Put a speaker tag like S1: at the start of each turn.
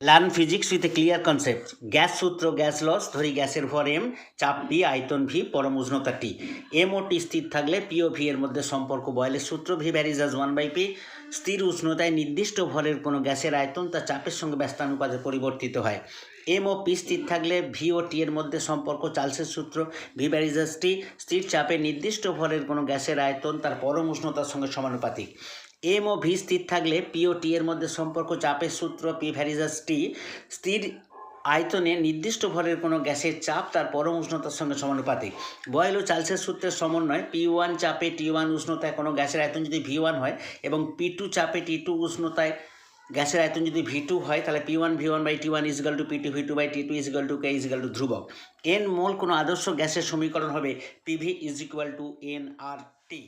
S1: Learn physics with a clear concept gas সূত্র gas laws ধরি গ্যাসের ভর এম চাপ পি আয়তন ভি পরম উষ্ণতা টি এম ও টি স্থির থাকলে পি ও ভি এর মধ্যে সম্পর্ক বয়লের সূত্র V varies as one by P স্থির উষ্ণতায় নির্দিষ্ট ভরের কোনো গ্যাসের আয়তন তার চাপের সঙ্গে ব্যস্তানুপাতে পরিবর্তিত হয়। এম ও পি স্থির থাকলে ভি ও টি এর মধ্যে সম্পর্ক চার্লসের সূত্র ভি ভ্যারিজাস টি স্থির চাপে নির্দিষ্ট ভরের কোনো গ্যাসের আয়তন তার পরম উষ্ণতার সঙ্গে সমানুপাতিক। এম ও ভি স্থির থাকলে পি ও টি এর মধ্যে সম্পর্ক চাপের সূত্র পি ভ্যারিজাস টি স্থির আয়তনে নির্দিষ্ট ভরের কোনো গ্যাসের চাপ তার পরম উষ্ণতার সঙ্গে সমানুপাতিক। বয়েল ও চার্লসের সূত্রের সমন্বয় পি ওয়ান চাপে টি ওয়ান উষ্ণতায় কোনো গ্যাসের আয়তন যদি ভি ওয়ান হয় এবং পি টু চাপে টি টু উষ্ণতায় গ্যাসের আয়তন যদি ভি টু হয়, তাহলে P one V one by T one is equal to P two V two by T two is equal to K is equal to ধ্রুবক। N mole কোনো আদর্শ গ্যাসের সমীকরণ হবে PV is equal to n R T